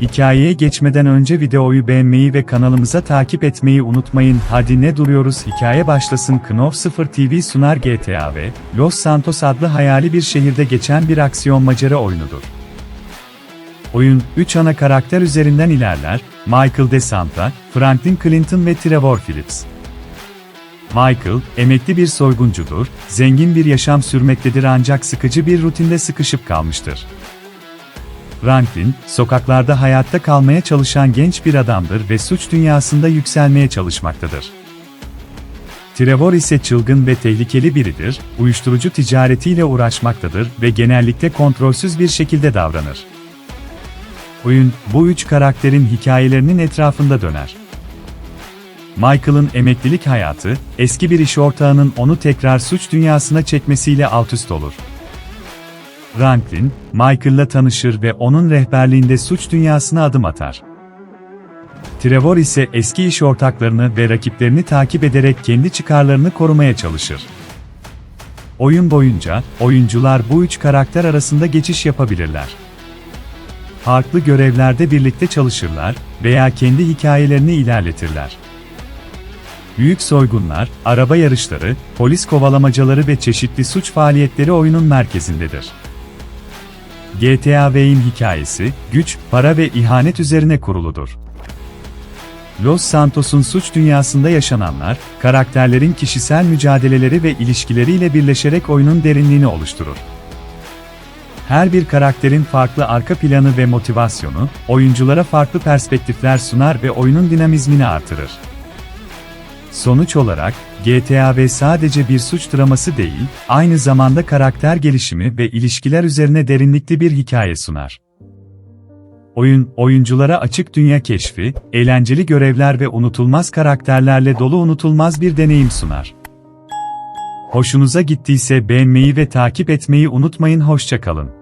Hikayeye geçmeden önce videoyu beğenmeyi ve kanalımıza takip etmeyi unutmayın. Hadi ne duruyoruz hikaye başlasın. Knopf 0 TV sunar GTA ve Los Santos adlı hayali bir şehirde geçen bir aksiyon macera oyunudur. Oyun, 3 ana karakter üzerinden ilerler, Michael DeSanta, Franklin Clinton ve Trevor Phillips. Michael, emekli bir soyguncudur, zengin bir yaşam sürmektedir ancak sıkıcı bir rutinde sıkışıp kalmıştır. Franklin, sokaklarda hayatta kalmaya çalışan genç bir adamdır ve suç dünyasında yükselmeye çalışmaktadır. Trevor ise çılgın ve tehlikeli biridir, uyuşturucu ticaretiyle uğraşmaktadır ve genellikle kontrolsüz bir şekilde davranır. Oyun, bu üç karakterin hikayelerinin etrafında döner. Michael'ın emeklilik hayatı, eski bir iş ortağının onu tekrar suç dünyasına çekmesiyle altüst olur. Franklin, Michael'la tanışır ve onun rehberliğinde suç dünyasına adım atar. Trevor ise eski iş ortaklarını ve rakiplerini takip ederek kendi çıkarlarını korumaya çalışır. Oyun boyunca, oyuncular bu üç karakter arasında geçiş yapabilirler. Farklı görevlerde birlikte çalışırlar veya kendi hikayelerini ilerletirler. Büyük soygunlar, araba yarışları, polis kovalamacaları ve çeşitli suç faaliyetleri oyunun merkezindedir. GTA V'in hikayesi, güç, para ve ihanet üzerine kuruludur. Los Santos'un suç dünyasında yaşananlar, karakterlerin kişisel mücadeleleri ve ilişkileriyle birleşerek oyunun derinliğini oluşturur. Her bir karakterin farklı arka planı ve motivasyonu, oyunculara farklı perspektifler sunar ve oyunun dinamizmini artırır. Sonuç olarak, GTA V sadece bir suç draması değil, aynı zamanda karakter gelişimi ve ilişkiler üzerine derinlikli bir hikaye sunar. Oyun, oyunculara açık dünya keşfi, eğlenceli görevler ve unutulmaz karakterlerle dolu unutulmaz bir deneyim sunar. Hoşunuza gittiyse beğenmeyi ve takip etmeyi unutmayın hoşçakalın.